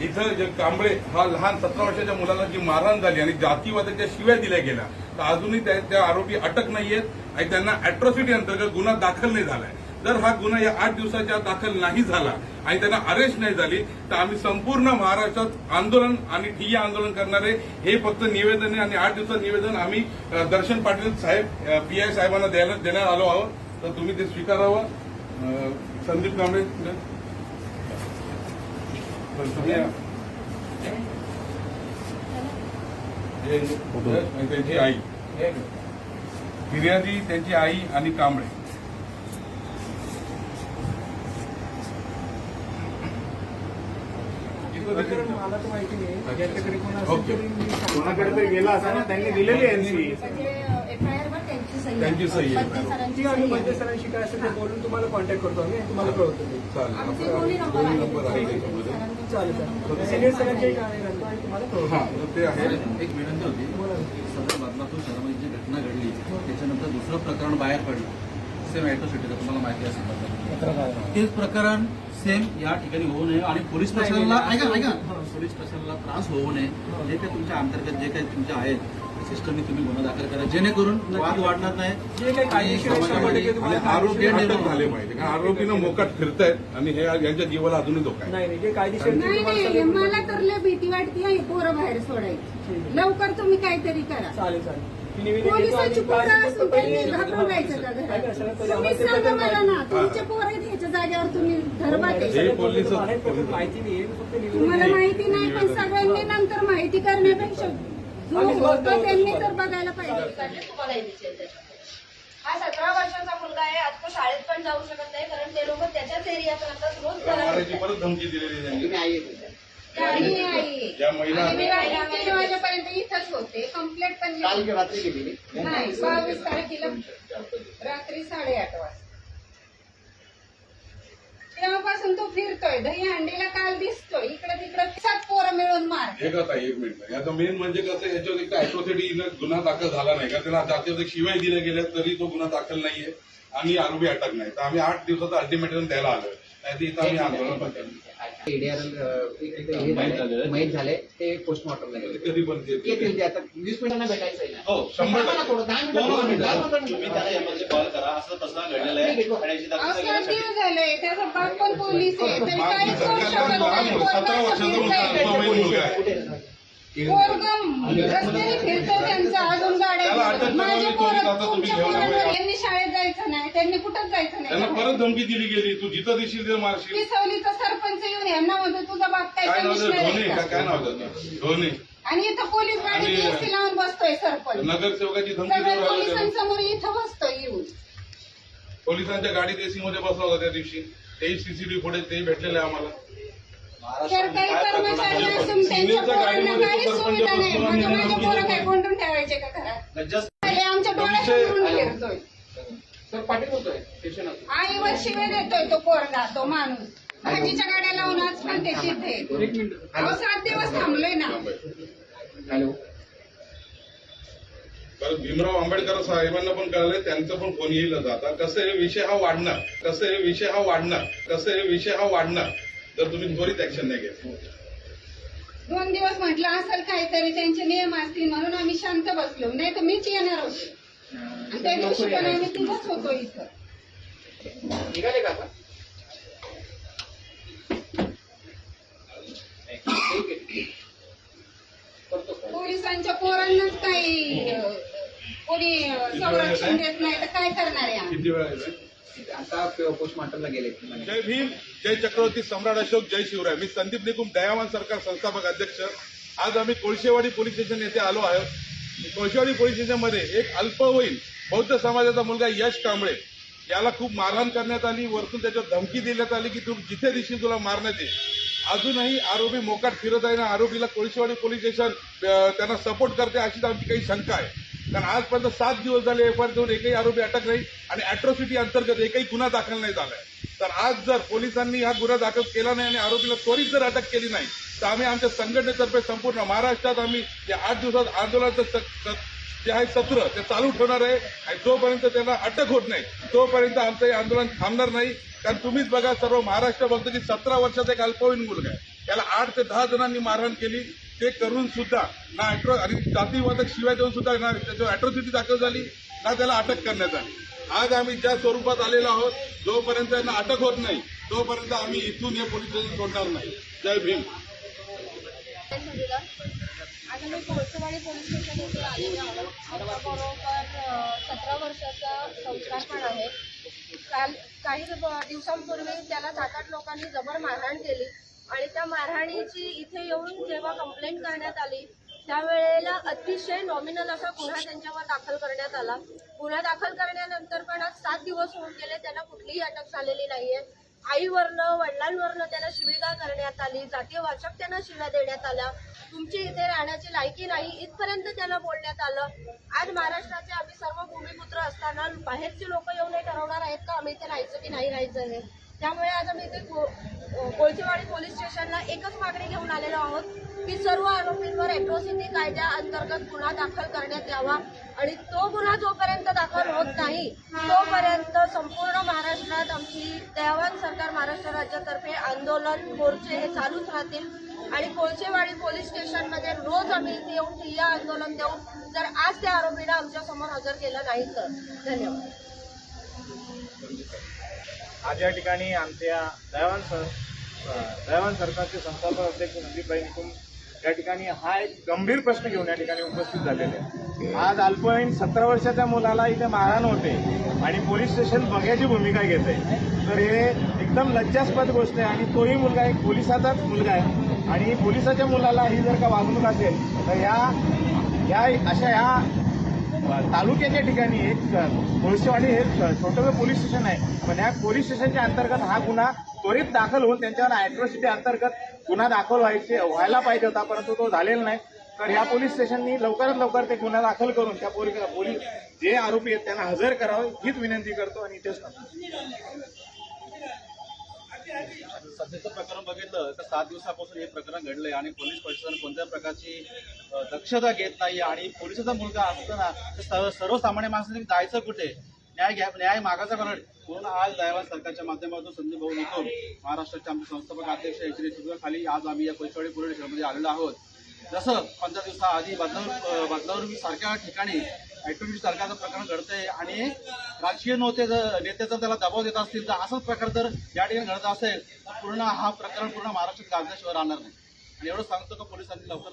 इथं जे कांबळे हा लहान सतरा वर्षाच्या मुलाला जी मारहाण झाली आणि जातीवादाच्या शिव्या दिल्या गेल्या तर अजूनही त्या त्या आरोपी अटक नाहीयेत आणि त्यांना अॅट्रॉसिटी अंतर्गत गुन्हा दाखल नाही झालाय. जर हा गुन्हा या आठ दिवसाच्या दाखल नाही झाला आणि त्यांना अरेस्ट नाही झाली तर आम्ही संपूर्ण महाराष्ट्रात आंदोलन आणि ठिय्या आंदोलन करणारे हे फक्त निवेदन आहे आणि आठ दिवसात निवेदन आम्ही दर्शन पाटील साहेब पी आय साहेबांना द्यायला देण्यात आलो आहोत. तर तुम्ही ते स्वीकारावं. संदीप कांबळे तर तुम्ही या. हे- आणि त्यांची आई. फिर्यादी त्यांची आई आणि कांबळे. कोणाकडे तरी गेला असा ना त्यांनी दिलेली एनसी म्हणजे. पंच सरांची ती आम्ही आहे. सरांशी काय असेल ते बोलून तुम्हाला कॉन्टॅक्ट करतो आम्ही तुम्हाला कळवतो ते. चालेल आमचे आपला दोन्ही नंबर दोन्ही आहेत. नंबर आहे त्याच्यामध्ये चालेल. सिनियर सरांच्याही काय घालतो आणि तुम्हाला कळवतो हा तर ते आहे एक विनंती होती बोला ना. सदर बदलापूर शहरामध्ये जी घटना घडली त्याच्यानंतर दुसरं प्रकरण बाहेर पडलं सेम ॲट्रोसिटीचं तुम्हाला माहिती असेल बद्दल. तेच प्रकरण सेम या ठिकाणी होऊ नये आणि पोलीस प्रशासनाला नाही, ऐका ऐका. पोलीस प्रशासनाला त्रास होऊ नये जे काही तुमच्या अंतर्गत जे काही तुमचे आहेत सिस्टमनी तुम्ही गुन्हा दाखल करा जेणेकरून वाद वाढणार नाही. जे काही कायदेशीर आरोपी अटक झाले. पाहिजे कारण आरोपीनं मोकाट फिरतायत आणि हे यांच्या जीवाला अजूनही धोका आहे. नाही नाही जे कायदेशीर मला तर लय भीती वाटते आहे पोरं बाहेर सोडायची. लवकर तुम्ही काहीतरी करा. चालेल चालेल. पोलिसांची पोरं काय असून पहिले- त्यांनी घाबरून राहायचं का घरात? तुम्ही सांगा मला ना तुमचे पोरं आहेत ह्याच्या जागेवर तुम्ही हे निवेदन तुम्हाला. माहिती नाही पण सगळ्यांनी नंतर माहिती करण्यापेक्षा होतं बघतो त्यांनी. तर बघायला पाहिजे. तुम्हाला हे. हा सतरा वर्षाचा मुलगा आहे आज तो शाळेत पण जाऊ शकत नाही कारण ते लोक त्याच्याच एरियात राहतात रोज परत धमकी दिलेली वाजेपर्यंत इथंच होते? कंप्लेंट पण. नाही बावीस तारखेला रात्री साडेआठ वाजता. तेव्हापासून तो फिरतोय. दही हंडीला काल दिसतोय. इकडे तिकडे सात पोरं मिळून मार. एक आता एक मिनिट. याचं मेन म्हणजे कसं याच्यावर एक अॅट्रॉसिटी गुन्हा दाखल झाला नाही का? त्याला जातीय शिवाय दिल्या गेल्या तरी तो गुन्हा दाखल नाहीये आणि आरोपी अटक नाही. तर आम्ही आठ दिवसाचं अल्टिमेटम द्यायला आलोय. नाही तर इथं आम्ही आंदोलन माहीत झाले ते पोस्टमॉर्टमला पण येतील. ते आता. वीस मिनिटांना भेटायचं आहे ना हो शंभर टक्के. थोडं दहा मिनिटं दोन मिनिटं, दहा मिनिटं. तुम्ही त्याला एमर्जन्सी कॉल करा. असं तसं घडलेलं पण पोलीस आहे. रस्त्याने फिरतो त्यांचं अजून गाड्या माझे पोरं तुमच्या पोरांना. यांनी शाळेत जायचं नाही त्यांनी कुठंच जायचं त्यांना नाही परत धमकी दिली गेली तू जिथं दिशील तिथं मारशील. पिसवलीचा सरपंच येऊन यांना म्हणतो तुझा बाप काय काय नाव त्याचं? कमिशनर धोनी आहे का का? काय नाव त्याचं? धोनी. आणि इथं पोलीस गाडी आणि- जीएसटी लावून बसतोय सरपंच. नगरसेवकाची धमकी सगळ्या देऊन राहिला त्याला. पोलिसांसमोर इथं बसतोय येऊन. पोलिसांच्या गाडीत एसी मध्ये बसला होता त्या दिवशी. तेही सीसीटीव्ही फुटेज तेही भेटलेले आहे आम्हाला. सरकारी कर्मचारी असून त्यांच्या पोरांना सुविधा नाही. म्हणजे पोरं. काय कोंडून ठेवायचे का घरात? आमच्या शिवे देतोय तो पोरगा तो माणूस. भाजीच्या गाड्या लावून आज पण ते तिथे एक मिनिट. अहो सात दिवस थांबलोय ना. हॅलो. परत भीमराव आंबेडकर साहेबांना पण कळलंय त्यांचा पण फोन येईलच आता. कसं आहे विषय हा वाढणार? कसं आहे विषय हा वाढणार? कसं आहे विषय हा वाढणार? जर तुम्ही त्वरित ऍक्शन नाही घेतली दोन दिवस म्हटलं असेल काहीतरी त्यांचे नियम असतील म्हणून आम्ही शांत बसलो नाही तर मीच येणार होते आणि त्या दिवशी पण आम्ही तिथंच होतो इथं निघाले का आता ठीक आहे ठीक आहे. करतो call. पोलिसांच्या पोरांनाच काही अं, कोणी अं, संरक्षण देत नाही तर काय करणार आहे आम्ही किती वेळा येतोय? आता पोस्टमार्टमला गेले जय भीम जय चक्रवर्ती सम्राट अशोक जय शिवराय. मी संदीप निकुम दयावान सरकार संस्थापक अध्यक्ष. आज आम्ही कोळशेवाडी पोलीस स्टेशन येथे आलो आहोत. कोळशेवाडी पोलीस स्टेशनमध्ये एक अल्पवयीन बौद्ध समाजाचा मुलगा यश कांबळे याला खूप मारहाण करण्यात आली. वरतून त्याच्यावर धमकी देण्यात आली की तू जिथे दिसशील तुला मारण्यात येईल. अजूनही आरोपी मोकाट फिरत आहे ना आरोपीला कोळशेवाडी पोलीस स्टेशन त्यांना सपोर्ट करते अशीच आमची काही शंका आहे. कारण आजपर्यंत सात दिवस झाले एफ आर देऊन एकही आरोपी अटक नाही आणि अॅट्रॉसिटी अंतर्गत एकही गुन्हा दाखल नाही झालाय. तर आज जर पोलिसांनी हा गुन्हा दाखल केला नाही आणि आरोपीला त्वरित जर अटक केली नाही तर आम्ही आमच्या संघटनेतर्फे संपूर्ण महाराष्ट्रात आम्ही या आठ दिवसात आंदोलनाचं स- जे आहे सत्र ते चालू ठेवणार आहे आणि जोपर्यंत त्यांना अटक होत नाही तोपर्यंत आमचं हे आंदोलन थांबणार नाही. कारण तुम्हीच बघा सर्व महाराष्ट्र बघतो की सतरा वर्षाचा एक अल्पवयीन मुलगा आहे. त्याला आठ ते दहा जणांनी मारहाण केली. ते करून सुद्धा ना अॅट्रो आणि जातीवादक शिवाय देऊन सुद्धा ना त्याच्यावर अॅट्रॉसिटी दाखल झाली ना त्याला अटक करण्यात आली. आज आम्ही ज्या स्वरूपात आलेलो आहोत जोपर्यंत यांना अटक होत नाही तोपर्यंत आम्ही इथून हे पोलीस स्टेशन सोडणार नाही. जय भीम. आज आम्ही पोलीस स्टेशन आलेले आहोत. सतरा वर्षाचा संस्कार पण आहे. काल काही दिवसांपूर्वी त्याला सात आठ लोकांनी जबर मारहाण केली. आणि त्या मारहाणीची इथे येऊन जेव्हा कंप्लेंट करण्यात आली त्यावेळेला अतिशय नॉमिनल असा गुन्हा त्यांच्यावर दाखल करण्यात आला. गुन्हा दाखल करण्यानंतर पण आज सात दिवस होऊन गेले त्यांना कुठलीही अटक झालेली नाहीये. आईवरनं वडिलांवरनं त्याला शिवीगाळ करण्यात आली जातीय वाचक त्यांना शिव्या देण्यात आल्या. तुमची इथे राहण्याची लायकी नाही इथपर्यंत त्याला बोलण्यात आलं. आज महाराष्ट्राचे आम्ही सर्व भूमिपुत्र असताना बाहेरचे लोक येऊन हे ठरवणार आहेत का आम्ही इथे राहायचं की नाही राहायचं हे? त्यामुळे आज आम्ही इथे कोळचेवाडी कोळसेवाडी पोलीस स्टेशनला एकच मागणी घेऊन आलेलो आहोत की सर्व आरोपींवर अॅट्रॉसिटी कायद्या अंतर्गत गुन्हा दाखल करण्यात यावा. आणि तो गुन्हा जोपर्यंत दाखल होत नाही तोपर्यंत संपूर्ण महाराष्ट्रात आमची दयावान सरकार महाराष्ट्र राज्यातर्फे आंदोलन मोर्चे हे चालूच राहतील. आणि कोळसेवाडी पोलीस स्टेशनमध्ये रोज आम्ही इथे येऊन ठिय्या आंदोलन देऊन जर आज त्या आरोपीला आमच्यासमोर हजर केलं नाही तर. धन्यवाद. आज या ठिकाणी आमच्या दयावान सर दयावान सरकारचे संस्थापक अध्यक्ष संदीपभाई निकुम या ठिकाणी हा एक गंभीर प्रश्न घेऊन या ठिकाणी उपस्थित झालेले आहे आज अल्पवयीन सतरा वर्षाच्या मुलाला इथे मारहाण होते आणि पोलीस स्टेशन बघ्याची भूमिका घेते तर हे एकदम लज्जास्पद गोष्ट आहे आणि तोही मुलगा एक पोलिसाचाच मुलगा आहे. आणि पोलिसाच्या मुलाला ही जर का वागणूक असेल तर ह्या ह्या अशा ह्या तालुक्याच्या ठिकाणी एक कोळशेवाडी हे छोटंसं पोलीस स्टेशन आहे पण या पोलीस स्टेशनच्या अंतर्गत हा गुन्हा त्वरित दाखल होऊन त्यांच्यावर अॅट्रॉसिटी अंतर्गत गुन्हा दाखल व्हायचे व्हायला पाहिजे होता परंतु तो झालेला नाही तर या पोलीस स्टेशननी लवकरात लवकर ते गुन्हा दाखल करून त्या पोलीस पोलीस जे आरोपी आहेत त्यांना हजर करावं हीच विनंती करतो आणि इथेच थांबतो. सध्याचं प्रकरण बघितलं तर सात दिवसापासून हे प्रकरण घडलंय आणि पोलीस प्रशासन कोणत्या प्रकारची दक्षता घेत नाही आणि पोलिसाचा मुलगा असताना तर सर्वसामान्य माणसाने जायचं कुठे? न्याय घ्या न्याय मागाचा कारण म्हणून आज दयावान सरकारच्या माध्यमातून संदीप भाऊ निकम महाराष्ट्राचे आमचे संस्थापक अध्यक्ष यांच्या नेतृत्वाखाली आज आम्ही या कोळीवाडी पोलीस स्टेशनमध्ये आलेलो आहोत. जसं पंधरा दिवसाआधी बदलापूर अ, सारख्या ठिकाणी ऍक्टिव्हिटी सरकारचं प्रकरण घडतंय आणि राजकीय नव्हते जर नेते जर त्याला दबाव देत असतील तर असंच प्रकार जर या ठिकाणी घडत असेल तर पूर्ण हा प्रकरण पूर्ण महाराष्ट्रात गाजल्याशिवाय राहणार नाही. आणि एवढं सांगतो का पोलिसांनी लवकर